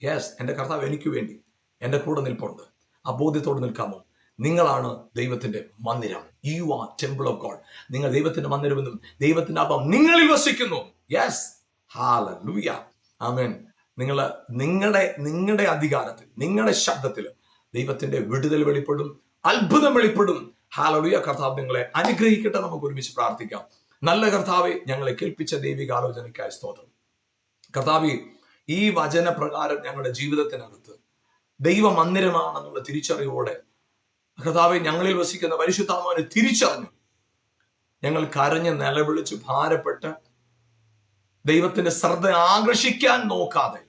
yes എന്റെ കർത്താവ് എനിക്ക് വേണ്ടി എന്റെ കൂടെ നിൽപ്പുണ്ട്. ആ ബോധ്യത്തോട് നിൽക്കാമോ? നിങ്ങളാണ് ദൈവത്തിന്റെ മന്ദിരം. You are temple of God നിങ്ങൾ ദൈവത്തിന്റെ മന്ദിരമെന്നും ദൈവത്തിന്റെ അപ്പം നിങ്ങളിൽ വസിക്കുന്നു. യെസ് ഹാല ലൂയ ആമേൻ നിങ്ങൾ നിങ്ങളുടെ നിങ്ങളുടെ അധികാരത്തിൽ നിങ്ങളുടെ ശബ്ദത്തിൽ ദൈവത്തിന്റെ വിടുതൽ വെളിപ്പെടും അത്ഭുതം വെളിപ്പെടും. ഹാലലുയ കർത്താവ് നിങ്ങളെ അനുഗ്രഹിക്കട്ടെ നമുക്ക് ഒരുമിച്ച് പ്രാർത്ഥിക്കാം. നല്ല കർത്താവെ ഞങ്ങളെ കേൾപ്പിച്ച ദൈവിക ആലോചനയ്ക്കായി സ്തോത്രം. കർത്താവി ഈ വചന പ്രകാരം ഞങ്ങളുടെ ജീവിതത്തിനകത്ത് ദൈവ മന്ദിരമാണെന്നുള്ള തിരിച്ചറിവോടെ കർത്താവെ ഞങ്ങളിൽ വസിക്കുന്ന പരിശുദ്ധാത്മാവിനെ തിരിച്ചറിഞ്ഞു ഞങ്ങൾ കരഞ്ഞ് നിലവിളിച്ച് ഭാരപ്പെട്ട് ദൈവത്തിന്റെ ശ്രദ്ധ ആകർഷിക്കാൻ നോക്കാതെ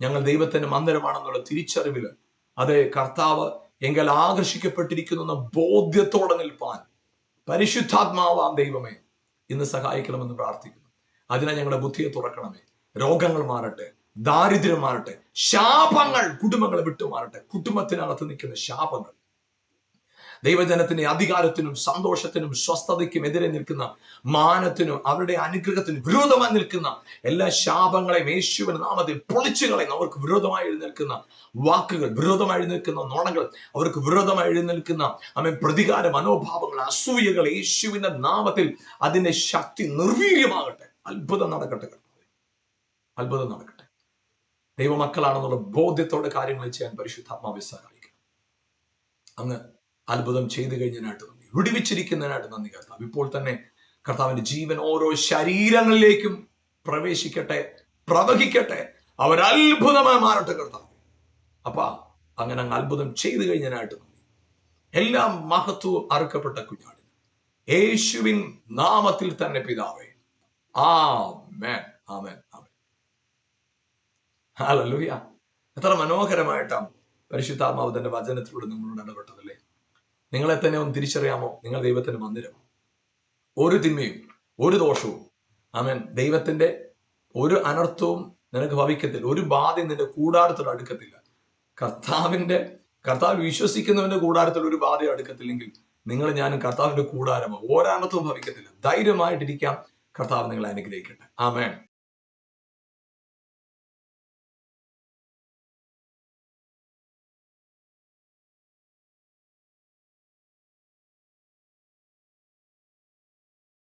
ഞങ്ങൾ ദൈവത്തിന്റെ മന്ദിരമാണെന്നുള്ള തിരിച്ചറിവിൽ അതെ കർത്താവ് എങ്കിൽ ആകർഷിക്കപ്പെട്ടിരിക്കുന്ന ബോധ്യത്തോടെ നിൽപ്പാൻ പരിശുദ്ധാത്മാവാം ദൈവമേ ഇന്ന് സഹായിക്കണമെന്ന് പ്രാർത്ഥിക്കുന്നു. അതിനാൽ ഞങ്ങളുടെ ബുദ്ധിയെ തുറക്കണമേ. രോഗങ്ങൾ മാറട്ടെ ദാരിദ്ര്യം മാറട്ടെ ശാപങ്ങൾ കുടുംബങ്ങളെ വിട്ടു മാറട്ടെ കുടുംബത്തിനകത്ത് നിൽക്കുന്ന ശാപങ്ങൾ ദൈവജനത്തിന്റെ അധികാരത്തിനും സന്തോഷത്തിനും സ്വസ്ഥതയ്ക്കും എതിരെ നിൽക്കുന്ന മാനത്തിനും അവരുടെ അനുഗ്രഹത്തിനും വിരോധമായി നിൽക്കുന്ന എല്ലാ ശാപങ്ങളെയും യേശുവിന്റെ നാമത്തിൽ പൊളിച്ചു അവർക്ക് വിരോധമായി എഴുന്നേൽക്കുന്ന വാക്കുകൾ വിരോധമായി എഴുന്നേൽക്കുന്ന നോണങ്ങൾ അവർക്ക് വിരോധമായി എഴുന്നേൽക്കുന്ന അമ്മ പ്രതികാര മനോഭാവങ്ങൾ അസൂയകൾ യേശുവിന്റെ നാമത്തിൽ അതിന്റെ ശക്തി നിർവീര്യമാകട്ടെ. അത്ഭുതം നടക്കട്ടെ. അത്ഭുതം നടക്കട്ടെ. ദൈവമക്കളാണെന്നുള്ള ബോധ്യത്തോടെ കാര്യങ്ങൾ ചെയ്യാൻ പരിശുദ്ധാത്മാവെ സഹായിക്കണം അങ്ങ് അത്ഭുതം ചെയ്തു കഴിഞ്ഞതിനായിട്ട് നന്ദി. വിടുവിച്ചിരിക്കുന്നതിനായിട്ട് നന്ദി കർത്താവ്. ഇപ്പോൾ തന്നെ കർത്താവിന്റെ ജീവൻ ഓരോ ശരീരങ്ങളിലേക്കും പ്രവേശിക്കട്ടെ പ്രവഹിക്കട്ടെ. അവരത്ഭുതമായി മാറട്ടെ കർത്താവ്. അപ്പ അങ്ങനെ അങ്ങ് അത്ഭുതം ചെയ്തു കഴിഞ്ഞതിനായിട്ട് നന്ദി. എല്ലാം മഹത്വവും അറുക്കപ്പെട്ട കുഞ്ഞാടിന്. യേശുവിൻ നാമത്തിൽ തന്നെ പിതാവേ. ആ മേൻ ആമേൻ. ആമേൻ. ഹല്ലേലൂയ. എത്ര മനോഹരമായിട്ടാണ് പരിശുദ്ധാത്മാവ് തന്റെ വചനത്തിലൂടെ നമ്മളോട് ഇടപെട്ടതല്ലേ? നിങ്ങളെ തന്നെ ഒന്ന് തിരിച്ചറിയാമോ? നിങ്ങൾ ദൈവത്തിന്റെ മന്ദിരം. ഒരു തിന്മയും ഒരു ദോഷവും. ആമേൻ. ദൈവത്തിന്റെ ഒരു അനർത്ഥവും നിനക്ക് ഭവിക്കത്തില്ല. ഒരു ബാധയും നിന്റെ കൂടാരത്തിൽ അടുക്കത്തില്ല. കർത്താവിന്റെ കർത്താവ് വിശ്വസിക്കുന്നവന്റെ കൂടാരത്തിൽ ഒരു ബാധയും അടുക്കത്തില്ലെങ്കിൽ നിങ്ങൾ ഞാനും കർത്താവിന്റെ കൂടാരമോ? ഒരനർത്ഥവും ഭവിക്കത്തില്ല. ധൈര്യമായിട്ടിരിക്കാം. കർത്താവ് നിങ്ങളെ അനുഗ്രഹിക്കട്ടെ. ആമേൻ.